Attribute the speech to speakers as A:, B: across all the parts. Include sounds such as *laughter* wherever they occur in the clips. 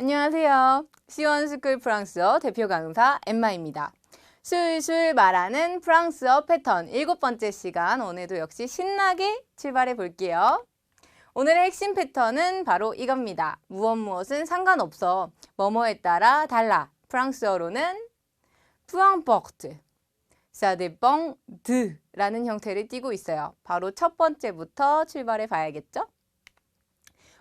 A: 안녕하세요. 시원스쿨 프랑스어 대표 강사 엠마입니다. 술술 말하는 프랑스어 패턴 일곱 번째 시간 오늘도 역시 신나게 출발해 볼게요. 오늘의 핵심 패턴은 바로 이겁니다. 무엇 무엇은 상관없어. 뭐뭐에 따라 달라. 프랑스어로는 peu importe, ça dépend de 라는 형태를 띠고 있어요. 바로 첫 번째부터 출발해 봐야겠죠?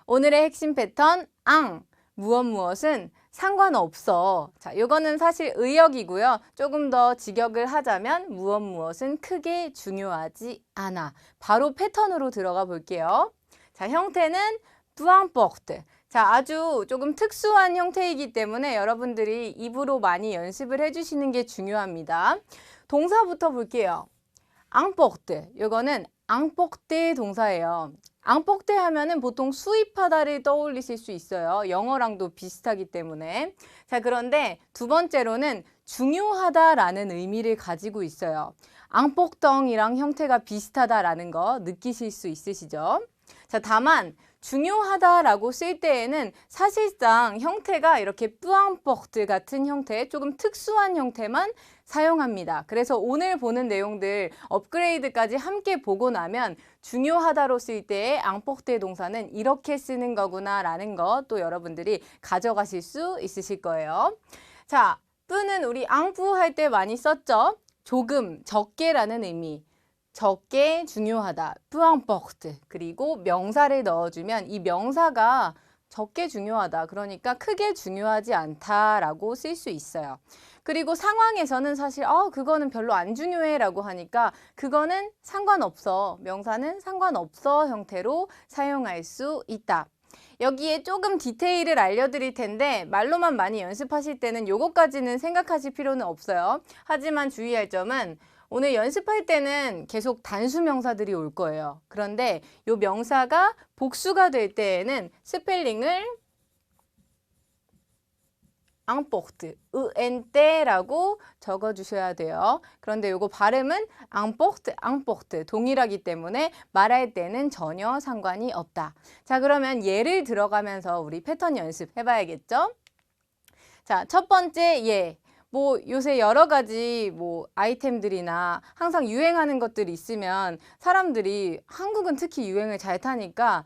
A: 오늘의 핵심 패턴 앙 무엇 무엇은 상관없어. 자, 이거는 사실 의역이고요. 조금 더 직역을 하자면 무엇 무엇은 크게 중요하지 않아. 바로 패턴으로 들어가 볼게요. 자, 형태는 importe. 자, 아주 조금 특수한 형태이기 때문에 여러분들이 입으로 많이 연습을 해주시는 게 중요합니다. 동사부터 볼게요. 앙뻑대. 이거는 앙뻑대 동사예요. 앙뻑대 하면은 보통 수입하다를 떠올리실 수 있어요. 영어랑도 비슷하기 때문에. 자, 그런데 두 번째로는 중요하다라는 의미를 가지고 있어요. 앙뻑덩이랑 형태가 비슷하다라는 거 느끼실 수 있으시죠? 자, 다만 중요하다라고 쓸 때에는 사실상 형태가 이렇게 뿌앙뻑드 같은 형태, 조금 특수한 형태만 사용합니다. 그래서 오늘 보는 내용들 업그레이드까지 함께 보고 나면 중요하다로 쓸 때의 앙뻑드 동사는 이렇게 쓰는 거구나 라는 거또 여러분들이 가져가실 수 있으실 거예요. 자, 뿌는 우리 앙뿌 할때 많이 썼죠? 조금, 적게라는 의미. 적게 중요하다. 뿌앙뻑트. 그리고 명사를 넣어주면 이 명사가 적게 중요하다. 그러니까 크게 중요하지 않다라고 쓸 수 있어요. 그리고 상황에서는 사실 어 그거는 별로 안 중요해라고 하니까 그거는 상관없어. 명사는 상관없어 형태로 사용할 수 있다. 여기에 조금 디테일을 알려드릴 텐데 말로만 많이 연습하실 때는 요거까지는 생각하실 필요는 없어요. 하지만 주의할 점은 오늘 연습할 때는 계속 단수 명사들이 올 거예요. 그런데 요 명사가 복수가 될 때에는 스펠링을 앙포트, 은떼라고 적어주셔야 돼요. 그런데 요거 발음은 앙포트, 앙포트 동일하기 때문에 말할 때는 전혀 상관이 없다. 자, 그러면 예를 들어가면서 우리 패턴 연습 해봐야겠죠? 자, 첫 번째 예. 뭐 요새 여러 가지 뭐 아이템들이나 항상 유행하는 것들이 있으면 사람들이 한국은 특히 유행을 잘 타니까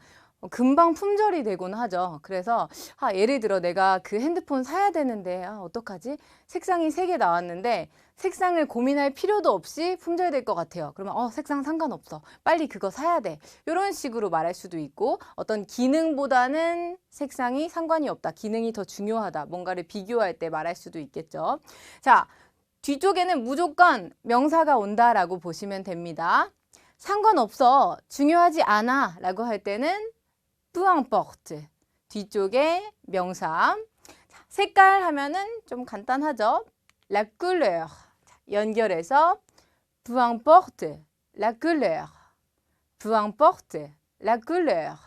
A: 금방 품절이 되곤 하죠. 그래서 아, 예를 들어 내가 그 핸드폰 사야 되는데 아, 어떡하지? 색상이 세 개 나왔는데 색상을 고민할 필요도 없이 품절될 것 같아요. 그러면 어 색상 상관없어. 빨리 그거 사야 돼. 이런 식으로 말할 수도 있고 어떤 기능보다는 색상이 상관이 없다. 기능이 더 중요하다. 뭔가를 비교할 때 말할 수도 있겠죠. 자, 뒤쪽에는 무조건 명사가 온다라고 보시면 됩니다. 상관없어. 중요하지 않아. 라고 할 때는 peu importe. 뒤쪽에 명사. 색깔 하면은 좀 간단하죠. la couleur. 연결해서 peu importe la couleur. peu importe la couleur.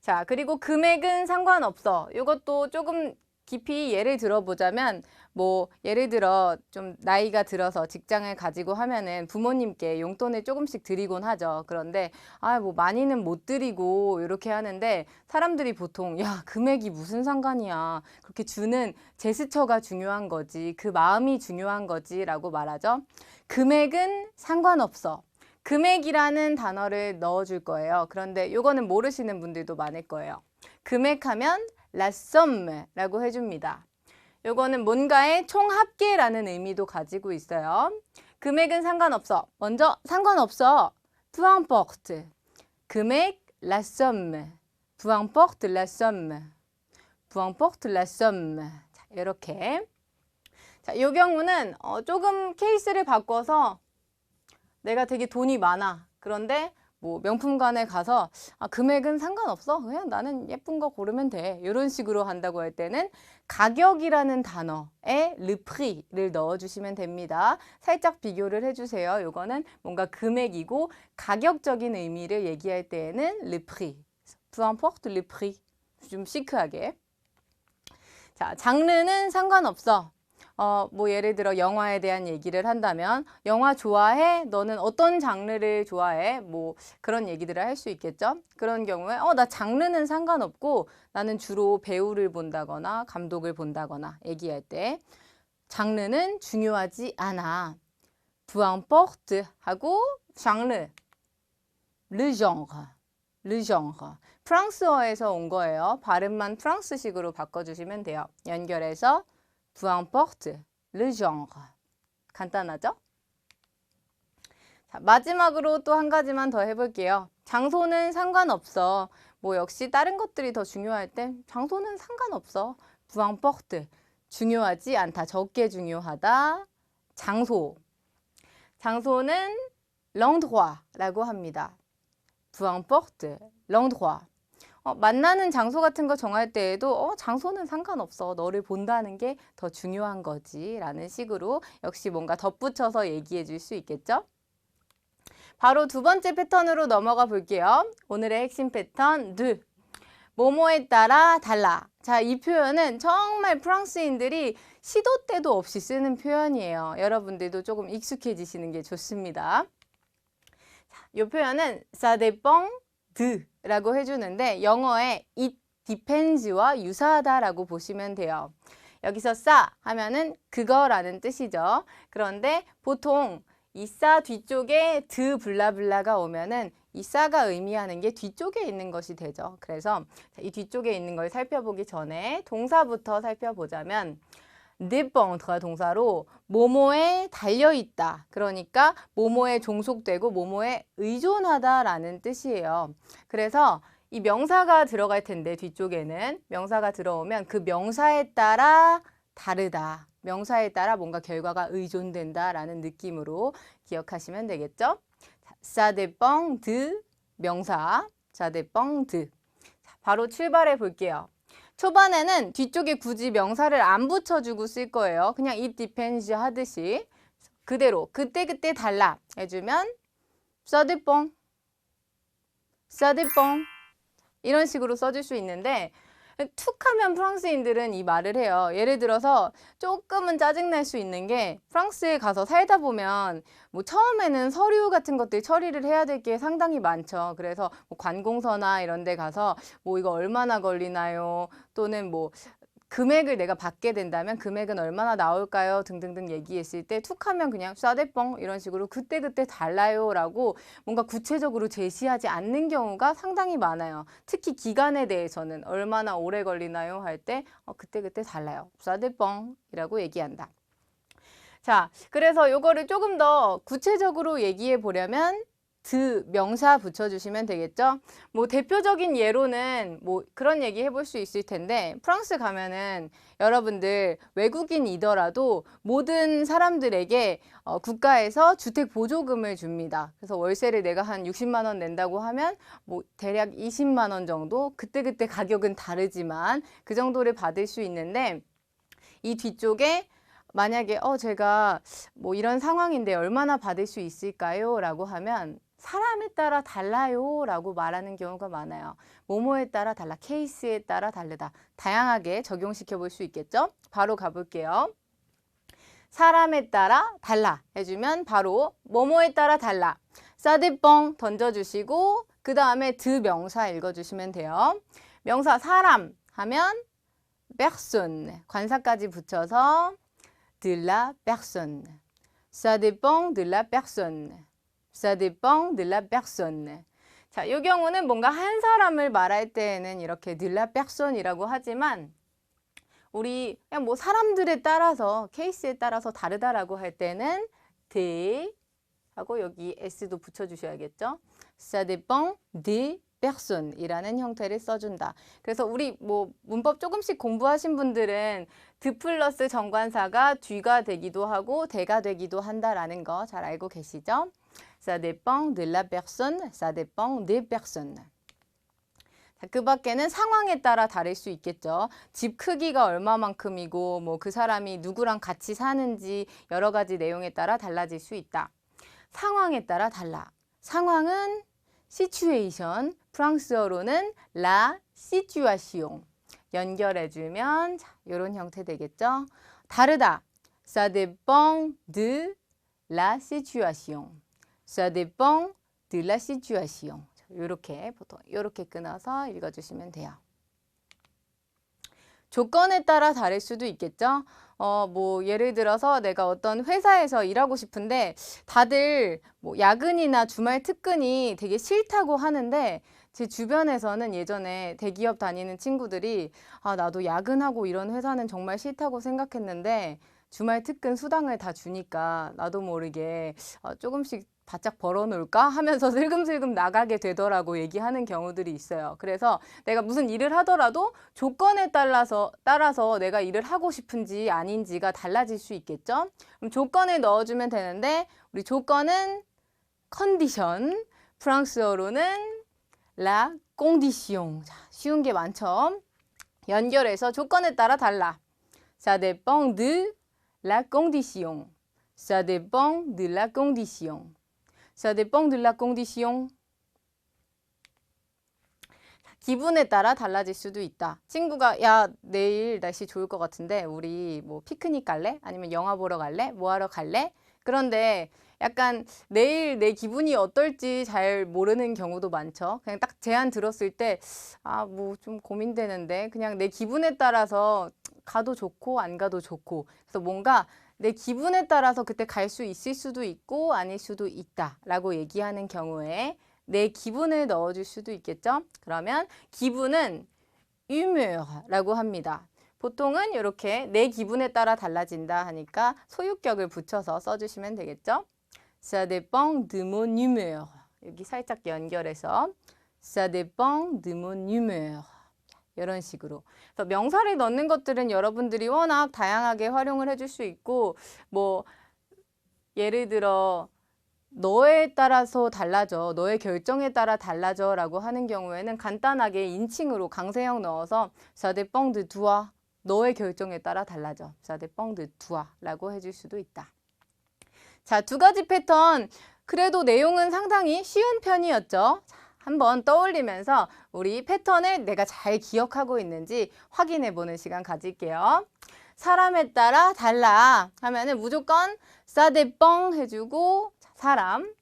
A: 자, 그리고 금액은 상관없어. 이것도 조금 깊이 예를 들어보자면 뭐 예를 들어 좀 나이가 들어서 직장을 가지고 하면은 부모님께 용돈을 조금씩 드리곤 하죠. 그런데 아 뭐 많이는 못 드리고 이렇게 하는데 사람들이 보통 야 금액이 무슨 상관이야 그렇게 주는 제스처가 중요한 거지 그 마음이 중요한 거지라고 말하죠. 금액은 상관없어. 금액이라는 단어를 넣어줄 거예요. 그런데 이거는 모르시는 분들도 많을 거예요. 금액하면 somme라고 해줍니다. 요거는 뭔가의 총합계라는 의미도 가지고 있어요. 금액은 상관없어. 먼저 상관없어. peu importe. 금액 la somme. peu importe la. 자, 이렇게. 자, 이 경우는 어, 조금 케이스를 바꿔서 내가 되게 돈이 많아. 그런데 뭐 명품관에 가서 아, 금액은 상관없어. 그냥 나는 예쁜 거 고르면 돼. 이런 식으로 한다고 할 때는 가격이라는 단어에 prix를 넣어주시면 됩니다. 살짝 비교를 해주세요. 이거는 뭔가 금액이고 가격적인 의미를 얘기할 때에는 prix. peu importe. 좀 시크하게. 자, 장르는 상관없어. 어, 뭐 예를 들어 영화에 대한 얘기를 한다면 영화 좋아해? 너는 어떤 장르를 좋아해? 뭐 그런 얘기들을 할 수 있겠죠. 그런 경우에 어, 나 장르는 상관없고 나는 주로 배우를 본다거나 감독을 본다거나 얘기할 때 장르는 중요하지 않아. importe 하고 장르 le genre le genre 프랑스어에서 온 거예요. 발음만 프랑스식으로 바꿔주시면 돼요. 연결해서 peu importe le genre. 간단하죠? 자, 마지막으로 또 한 가지만 더 해볼게요. 장소는 상관없어. 뭐 역시 다른 것들이 더 중요할 땐 장소는 상관없어. importe. 중요하지 않다. 적게 중요하다. 장소. 장소는 l'endroit라고 합니다. peu importe. 어, 만나는 장소 같은 거 정할 때에도 어, 장소는 상관없어. 너를 본다는 게 더 중요한 거지. 라는 식으로 역시 뭔가 덧붙여서 얘기해 줄 수 있겠죠? 바로 두 번째 패턴으로 넘어가 볼게요. 오늘의 핵심 패턴 드. 뭐뭐에 따라 달라. 자, 이 표현은 정말 프랑스인들이 시도 때도 없이 쓰는 표현이에요. 여러분들도 조금 익숙해지시는 게 좋습니다. 자, 이 표현은 ça dépend de 라고 해주는데 영어의 it depends와 유사하다라고 보시면 돼요. 여기서 싸 하면은 그거라는 뜻이죠. 그런데 보통 이 싸 뒤쪽에 드 블라블라가 오면은 이 싸가 의미하는 게 뒤쪽에 있는 것이 되죠. 그래서 이 뒤쪽에 있는 걸 살펴보기 전에 동사부터 살펴보자면 dépend가 동사로 뭐뭐에 달려 있다. 그러니까 뭐뭐에 종속되고 뭐뭐에 의존하다라는 뜻이에요. 그래서 이 명사가 들어갈 텐데 뒤쪽에는 명사가 들어오면 그 명사에 따라 다르다. 명사에 따라 뭔가 결과가 의존된다라는 느낌으로 기억하시면 되겠죠? de 명사, ça dépend de. 자, 바로 출발해 볼게요. 초반에는 뒤쪽에 굳이 명사를 안 붙여주고 쓸 거예요. 그냥 it depends 하듯이. 그대로 그때그때 달라. 해주면 ça dépend 이런 식으로 써줄 수 있는데 툭 하면 프랑스인들은 이 말을 해요. 예를 들어서 조금은 짜증날 수 있는 게 프랑스에 가서 살다 보면 뭐 처음에는 서류 같은 것들 처리를 해야 될 게 상당히 많죠. 그래서 뭐 관공서나 이런 데 가서 뭐 이거 얼마나 걸리나요? 또는 뭐 금액을 내가 받게 된다면 금액은 얼마나 나올까요? 등등등 얘기했을 때 툭하면 그냥 싸대뻥 이런 식으로 그때그때 달라요라고 뭔가 구체적으로 제시하지 않는 경우가 상당히 많아요. 특히 기간에 대해서는 얼마나 오래 걸리나요? 할때 어, 그때그때 달라요. 싸대뻥이라고 얘기한다. 자, 그래서 요거를 조금 더 구체적으로 얘기해 보려면 드 명사 붙여주시면 되겠죠. 뭐 대표적인 예로는 뭐 그런 얘기 해볼 수 있을 텐데 프랑스 가면은 여러분들 외국인이더라도 모든 사람들에게 어, 국가에서 주택 보조금을 줍니다. 그래서 월세를 내가 한 60만 원 낸다고 하면 뭐 대략 20만 원 정도 그때그때 가격은 다르지만 그 정도를 받을 수 있는데 이 뒤쪽에 만약에 어 제가 뭐 이런 상황인데 얼마나 받을 수 있을까요? 라고 하면 사람에 따라 달라요 라고 말하는 경우가 많아요. 모모에 따라 달라, 케이스에 따라 다르다. 다양하게 적용시켜 볼 수 있겠죠? 바로 가볼게요. 사람에 따라 달라 해주면 바로 뭐뭐에 따라 달라. 사드뻥 던져주시고 그 다음에 드 명사 읽어주시면 돼요. 명사 사람 하면 personne 관사까지 붙여서 de la personne. Ça dépend de la personne. 자, 이 경우는 뭔가 한 사람을 말할 때에는 이렇게 de la personne이라고 하지만 우리 그냥 뭐 사람들에 따라서 케이스에 따라서 다르다라고 할 때는 de 하고 여기 s도 붙여주셔야겠죠. Ça dépend des personnes이라는 형태를 써준다. 그래서 우리 뭐 문법 조금씩 공부하신 분들은 드 플러스 정관사가 뒤가 되기도 하고 대가 되기도 한다라는 거 잘 알고 계시죠? Ça dépend de la personne, ça dépend des personnes. 자, 그 밖에는 상황에 따라 다를 수 있겠죠. 집 크기가 얼마만큼이고 뭐 그 사람이 누구랑 같이 사는지 여러 가지 내용에 따라 달라질 수 있다. 상황에 따라 달라. 상황은 situation, 프랑스어로는 la situation. 연결해주면 이런 형태 되겠죠. 다르다. Ça dépend de la situation. Ça dépend de la situation. 이렇게 보통 이렇게 끊어서 읽어주시면 돼요. 조건에 따라 다를 수도 있겠죠. 어, 뭐, 예를 들어서 내가 어떤 회사에서 일하고 싶은데 다들 뭐 야근이나 주말 특근이 되게 싫다고 하는데 제 주변에서는 예전에 대기업 다니는 친구들이 아, 나도 야근하고 이런 회사는 정말 싫다고 생각했는데 주말 특근 수당을 다 주니까 나도 모르게 어, 조금씩 바짝 벌어놓을까 하면서 슬금슬금 나가게 되더라고 얘기하는 경우들이 있어요. 그래서 내가 무슨 일을 하더라도 조건에 따라서 따라서 내가 일을 하고 싶은지 아닌지가 달라질 수 있겠죠. 그럼 조건을 넣어주면 되는데 우리 조건은 컨디션, 프랑스어로는 la condition. 자, 쉬운 게 많죠. 연결해서 조건에 따라 달라. De la condition. Ça dépend de la condition. Ça dépend de la condition. 기분에 따라 달라질 수도 있다. 친구가 야 내일 날씨 좋을 것 같은데 우리 뭐 피크닉 갈래? 아니면 영화 보러 갈래? 뭐 하러 갈래? 그런데 약간 내일 내 기분이 어떨지 잘 모르는 경우도 많죠. 그냥 딱 제안 들었을 때 아 뭐 좀 고민되는데 그냥 내 기분에 따라서 가도 좋고 안 가도 좋고 그래서 뭔가 내 기분에 따라서 그때 갈 수 있을 수도 있고 아닐 수도 있다라고 얘기하는 경우에 내 기분을 넣어줄 수도 있겠죠. 그러면 기분은 humeu라고 합니다. 보통은 이렇게 내 기분에 따라 달라진다 하니까 소유격을 붙여서 써주시면 되겠죠. Ça dépend de mon humeur. 여기 살짝 연결해서 Ça dépend de mon humeur. 이런 식으로. 그래서 명사를 넣는 것들은 여러분들이 워낙 다양하게 활용을 해줄 수 있고, 뭐, 예를 들어, 너에 따라서 달라져, 너의 결정에 따라 달라져 라고 하는 경우에는 간단하게 인칭으로 강세형 넣어서 de toi. 너의 결정에 따라 달라져. de toi 라고 해줄 수도 있다. 자, 두 가지 패턴. 그래도 내용은 상당히 쉬운 편이었죠. 자, 한번 떠올리면서 우리 패턴을 내가 잘 기억하고 있는지 확인해 보는 시간 가질게요. 사람에 따라 달라 하면은 무조건 dépend 해주고 사람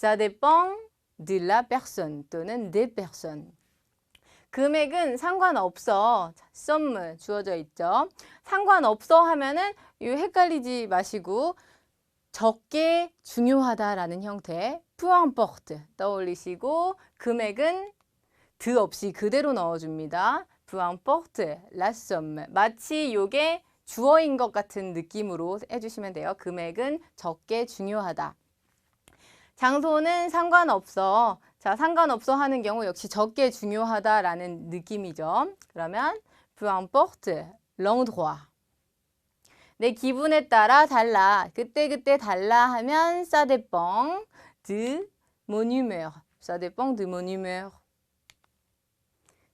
A: dépend de la personne 또는 des personnes 금액은 상관없어. 썸물 주어져 있죠. 상관없어 하면은 이 헷갈리지 마시고 적게 중요하다라는 형태 peu importe 떠올리시고 금액은 드 없이 그대로 넣어줍니다. peu importe 마치 요게 주어인 것 같은 느낌으로 해주시면 돼요. 금액은 적게 중요하다. 장소는 상관없어. 자, 상관없어 하는 경우 역시 적게 중요하다라는 느낌이죠. 그러면 peu importe. 내 기분에 따라 달라. 그때그때 달라 하면 ça dépend de mon humeur. ça dépend de mon humeur.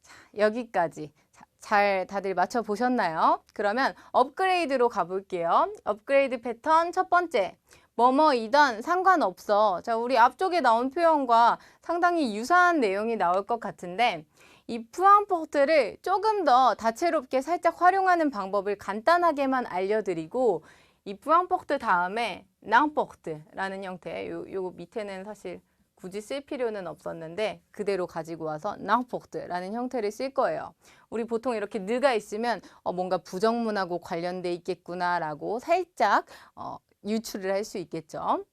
A: 자, 여기까지. 자, 잘 다들 맞춰 보셨나요? 그러면 업그레이드로 가볼게요. 업그레이드 패턴 첫 번째. 뭐뭐이던 상관없어. 자, 우리 앞쪽에 나온 표현과 상당히 유사한 내용이 나올 것 같은데 이 푸앙포트를 조금 더 다채롭게 살짝 활용하는 방법을 간단하게만 알려드리고 이 푸앙포트 다음에 낭포트라는 형태 요, 요 밑에는 사실 굳이 쓸 필요는 없었는데 그대로 가지고 와서 낭포트라는 형태를 쓸 거예요. 우리 보통 이렇게 느가 있으면 어, 뭔가 부정문하고 관련돼 있겠구나라고 살짝 어, 유출을 할수 있겠죠.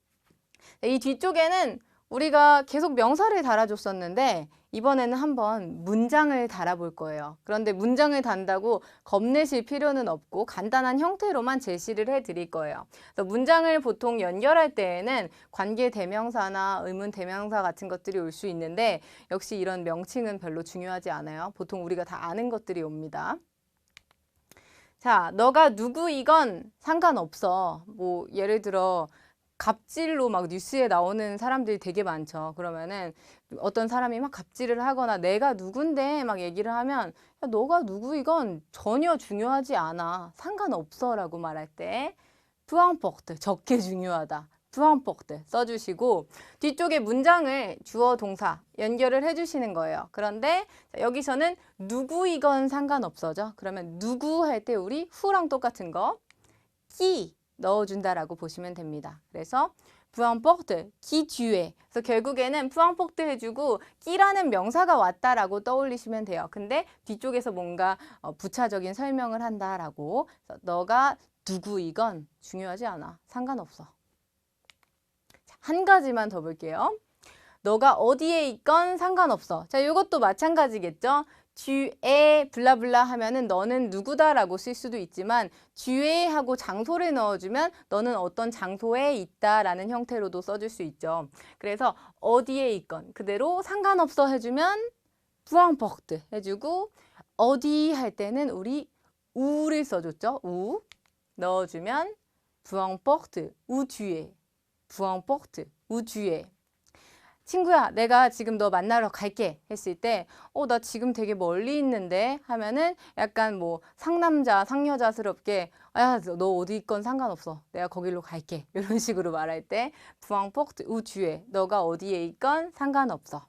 A: 이 뒤쪽에는 우리가 계속 명사를 달아줬었는데 이번에는 한번 문장을 달아볼 거예요. 그런데 문장을 단다고 겁내실 필요는 없고 간단한 형태로만 제시를 해드릴 거예요. 그래서 문장을 보통 연결할 때에는 관계 대명사나 의문 대명사 같은 것들이 올 수 있는데 역시 이런 명칭은 별로 중요하지 않아요. 보통 우리가 다 아는 것들이 옵니다. 자, 너가 누구이건 상관없어. 뭐 예를 들어 갑질로 막 뉴스에 나오는 사람들이 되게 많죠. 그러면은 어떤 사람이 막 갑질을 하거나 내가 누군데 막 얘기를 하면 야, 너가 누구 이건 전혀 중요하지 않아. 상관없어라고 말할 때 푸앙포트 적게 중요하다. 푸앙포트 써주시고 뒤쪽에 문장을 주어 동사 연결을 해주시는 거예요. 그런데 여기서는 누구이건 상관없어죠. 그러면 누구 할 때 우리 후랑 똑같은 거 끼 넣어준다라고 보시면 됩니다. 그래서 qui tu es. 그래서 결국에는 importe 해주고 끼라는 명사가 왔다라고 떠올리시면 돼요. 근데 뒤쪽에서 뭔가 어, 부차적인 설명을 한다라고. 너가 누구이건 중요하지 않아. 상관없어. 자, 한 가지만 더 볼게요. 너가 어디에 있건 상관없어. 자, 이것도 마찬가지겠죠? 쥐에 블라블라 하면은 너는 누구다라고 쓸 수도 있지만 쥐에 하고 장소를 넣어주면 너는 어떤 장소에 있다라는 형태로도 써줄 수 있죠. 그래서 어디에 있건 그대로 상관없어 해주면 부앙버트 해주고 어디 할 때는 우리 우를 써줬죠. 우. 넣어주면 부앙버트 우 뒤에. 부앙버트 우 뒤에 친구야, 내가 지금 너 만나러 갈게 했을 때, 어, 나 지금 되게 멀리 있는데 하면은 약간 뭐 상남자, 상여자스럽게, 야, 너 어디 있건 상관없어. 내가 거기로 갈게. *laughs* 이런 식으로 말할 때, 부앙폭트 우주에 너가 어디에 있건 상관없어.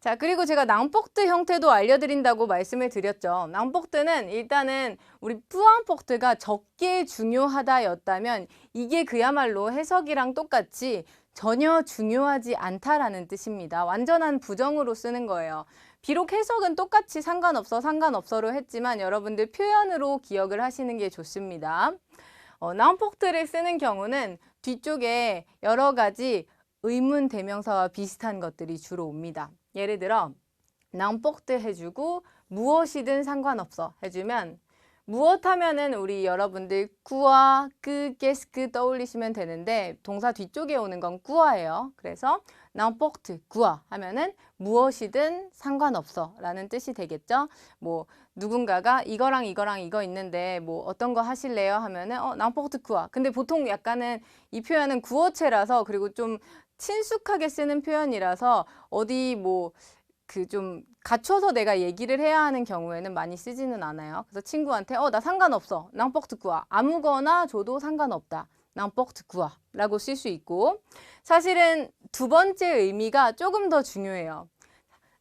A: 자, 그리고 제가 낭폭트 형태도 알려드린다고 말씀을 드렸죠. 낭폭트는 일단은 우리 뿌앙폭트가 적게 중요하다였다면 이게 그야말로 해석이랑 똑같이 전혀 중요하지 않다라는 뜻입니다. 완전한 부정으로 쓰는 거예요. 비록 해석은 똑같이 상관없어 상관없어로 했지만 여러분들 표현으로 기억을 하시는 게 좋습니다. 어, 나운폭트를 쓰는 경우는 뒤쪽에 여러 가지 의문 대명사와 비슷한 것들이 주로 옵니다. 예를 들어 나운폭트 해주고 무엇이든 상관없어 해주면 무엇 하면은 우리 여러분들 꾸와 그 게스크 떠올리시면 되는데 동사 뒤쪽에 오는 건 꾸와예요. 그래서 나운폭트 꾸와 하면은 무엇이든 상관없어 라는 뜻이 되겠죠. 뭐 누군가가 이거랑 이거랑 이거 있는데 뭐 어떤 거 하실래요 하면은 어 나운폭트 꾸와 근데 보통 약간은 이 표현은 구어체라서 그리고 좀 친숙하게 쓰는 표현이라서 어디 뭐 그좀 갖춰서 내가 얘기를 해야 하는 경우에는 많이 쓰지는 않아요. 그래서 친구한테 어 나 상관없어. 낭뻑 듣구와 아무거나 줘도 상관없다. 낭뻑 듣구와 라고 쓸 수 있고 사실은 두 번째 의미가 조금 더 중요해요.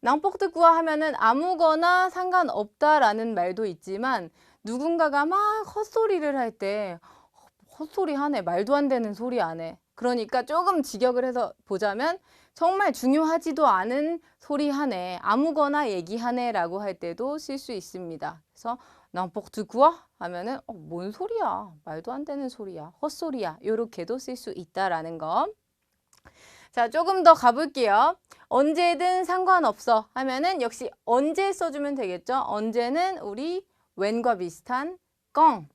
A: 낭뻑 듣구와 하면은 아무거나 상관없다라는 말도 있지만 누군가가 막 헛소리를 할 때 헛소리 하네 말도 안 되는 소리 안 해. 그러니까 조금 직역을 해서 보자면 정말 중요하지도 않은 소리 하네, 아무거나 얘기하네 라고 할 때도 쓸 수 있습니다. 그래서 듣구와 하면은 어, 뭔 소리야, 말도 안 되는 소리야, 헛소리야 요렇게도 쓸 수 있다라는 거. 자, 조금 더 가볼게요. 언제든 상관없어 하면은 역시 언제 써주면 되겠죠? 언제는 우리 when과 비슷한 껑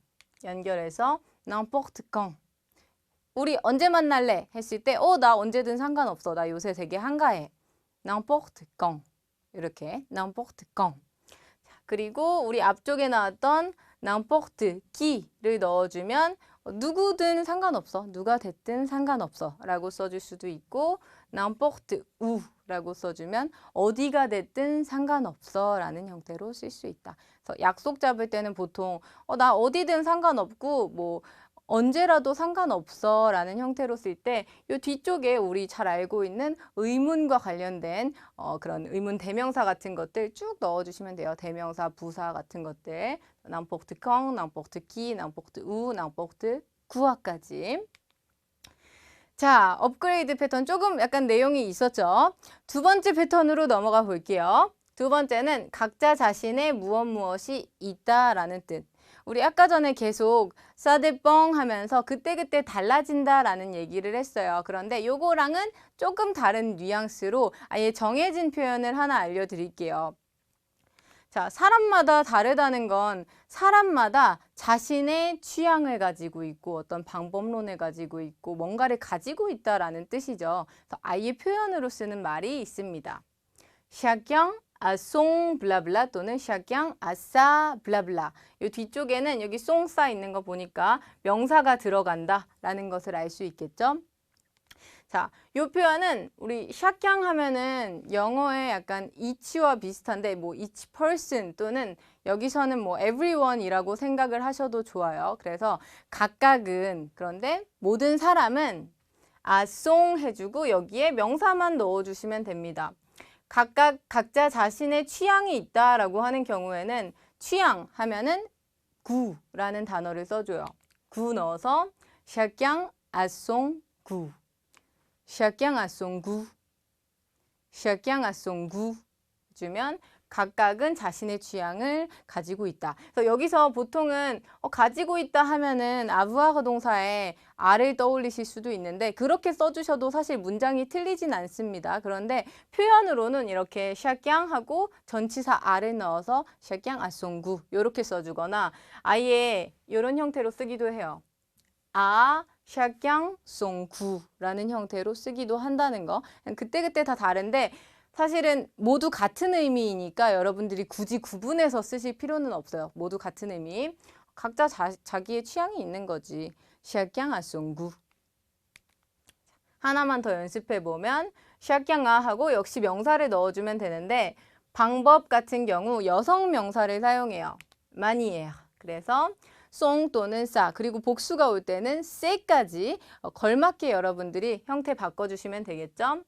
A: 연결해서 quand 우리 언제 만날래? 했을 때, 어, 나 언제든 상관없어. 나 요새 되게 한가해. quand. 이렇게. 자, 그리고 우리 앞쪽에 나왔던 n'importe qui를 넣어주면 어, 누구든 상관없어. 누가 됐든 상관없어. 라고 써줄 수도 있고, n'importe où 라고 써주면 어디가 됐든 상관없어 라는 형태로 쓸 수 있다. 그래서 약속 잡을 때는 보통 어, 나 어디든 상관없고 뭐 언제라도 상관없어 라는 형태로 쓸 때 이 뒤쪽에 우리 잘 알고 있는 의문과 관련된 어, 그런 의문 대명사 같은 것들 쭉 넣어주시면 돼요. 대명사, 부사 같은 것들. 남폭트 컹, 남폭트 키, 남폭트 우, 남폭트 구화까지. 자, 업그레이드 패턴 조금 약간 내용이 있었죠. 두 번째 패턴으로 넘어가 볼게요. 두 번째는 각자 자신의 무엇 무엇이 있다라는 뜻. 우리 아까 전에 계속 사대뻥 하면서 그때그때 달라진다라는 얘기를 했어요. 그런데 요거랑은 조금 다른 뉘앙스로 아예 정해진 표현을 하나 알려드릴게요. 자, 사람마다 다르다는 건 사람마다 자신의 취향을 가지고 있고 어떤 방법론을 가지고 있고 뭔가를 가지고 있다라는 뜻이죠. 아예 표현으로 쓰는 말이 있습니다. chacun a son 블라블라 또는 a sa 블라블라. 이 뒤쪽에는 여기 송싸 있는 거 보니까 명사가 들어간다 라는 것을 알 수 있겠죠. 자, 이 표현은 우리 샤캉 하면은 영어의 약간 each와 비슷한데 뭐 each person 또는 여기서는 뭐 everyone이라고 생각을 하셔도 좋아요. 그래서 각각은 그런데 모든 사람은 아송 해주고 여기에 명사만 넣어주시면 됩니다. 각각 각자 자신의 취향이 있다라고 하는 경우에는 취향 하면은 구라는 단어를 써줘요. 구 넣어서 goût. chacun a son goût. chacun a son goût. 주면 각각은 자신의 취향을 가지고 있다. 그래서 여기서 보통은 어, 가지고 있다 하면은 아부아가 동사에 아를 떠올리실 수도 있는데 그렇게 써주셔도 사실 문장이 틀리진 않습니다. 그런데 표현으로는 이렇게 샤깡하고 전치사 아를 넣어서 샤깡 아송구 이렇게 써주거나 아예 이런 형태로 쓰기도 해요. 아 샤깡 송구라는 형태로 쓰기도 한다는 거. 그때그때 다 다른데 사실은 모두 같은 의미이니까 여러분들이 굳이 구분해서 쓰실 필요는 없어요. 모두 같은 의미. 각자 자, 자기의 취향이 있는 거지. 샤깡 아송구. 하나만 더 연습해 보면 샤깡아 하고 역시 명사를 넣어주면 되는데 방법 같은 경우 여성 명사를 사용해요. 많이에요. 그래서 송 또는 싸 그리고 복수가 올 때는 쎄까지 어, 걸맞게 여러분들이 형태 바꿔주시면 되겠죠.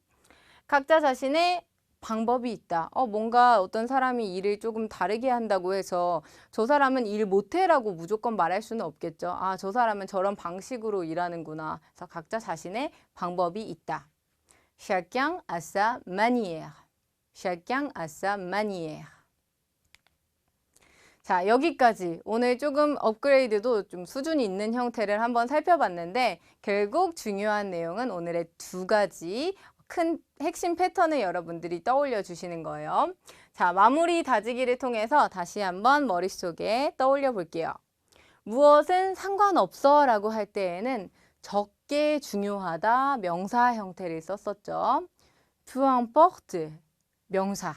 A: 각자 자신의 방법이 있다. 어, 뭔가 어떤 사람이 일을 조금 다르게 한다고 해서 저 사람은 일 못해라고 무조건 말할 수는 없겠죠. 아, 저 사람은 저런 방식으로 일하는구나. 그래서 각자 자신의 방법이 있다. Chacun a sa manière. Chacun a sa manière. 자, 여기까지 오늘 조금 업그레이드도 좀 수준이 있는 형태를 한번 살펴봤는데 결국 중요한 내용은 오늘의 두 가지 큰 핵심 패턴을 여러분들이 떠올려 주시는 거예요. 자, 마무리 다지기를 통해서 다시 한번 머릿속에 떠올려 볼게요. 무엇은 상관없어 라고 할 때에는 적게 중요하다 명사 형태를 썼었죠. importe 명사.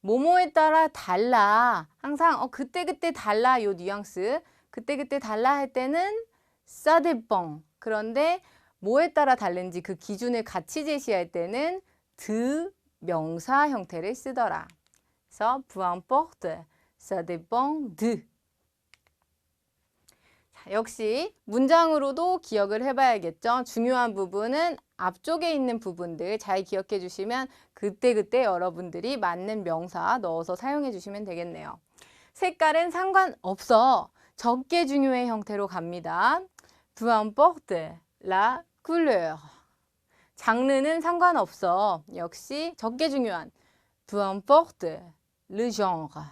A: 뭐뭐에 따라 달라. 항상 어, 그때그때 달라 요 뉘앙스. 그때그때 달라 할 때는 ça dépend. 그런데 뭐에 따라 다른지 그 기준을 같이 제시할 때는 드 명사 형태를 쓰더라. 그래서 peu importe. 자, 역시 문장으로도 기억을 해봐야겠죠. 중요한 부분은 앞쪽에 있는 부분들 잘 기억해 주시면 그때그때 여러분들이 맞는 명사 넣어서 사용해 주시면 되겠네요. 색깔은 상관없어. 적게 중요의 형태로 갑니다. importe la couleur. 장르는 상관없어. 역시 적게 중요한 peu importe le genre.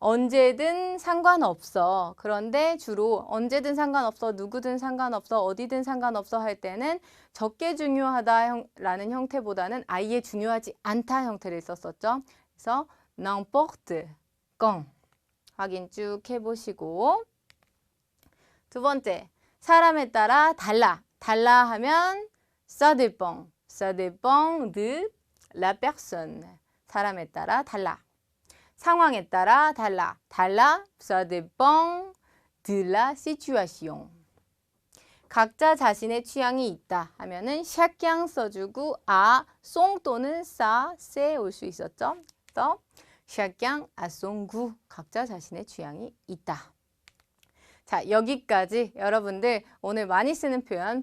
A: 언제든 상관없어. 그런데 주로 언제든 상관없어, 누구든 상관없어, 어디든 상관없어 할 때는 적게 중요하다라는 형태보다는 아예 중요하지 않다 형태를 썼었죠. 그래서 n'importe quand 확인 쭉 해보시고 두 번째 사람에 따라 달라. 달라 하면 ça dépend. ça dépend de la personne. 사람에 따라 달라. 상황에 따라 달라. 달라. ça dépend de la situation. 각자 자신의 취향이 있다 하면은 chacun 써주고 아, 송 또는 ça, c'est 올수 있었죠. a son goût. 각자 자신의 취향이 있다. 자, 여기까지 여러분들 오늘 많이 쓰는 표현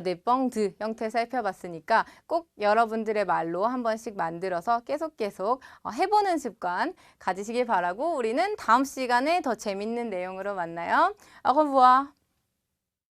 A: dépend de 형태 살펴봤으니까 꼭 여러분들의 말로 한 번씩 만들어서 계속 계속 어, 해보는 습관 가지시길 바라고 우리는 다음 시간에 더 재밌는 내용으로 만나요. Au revoir.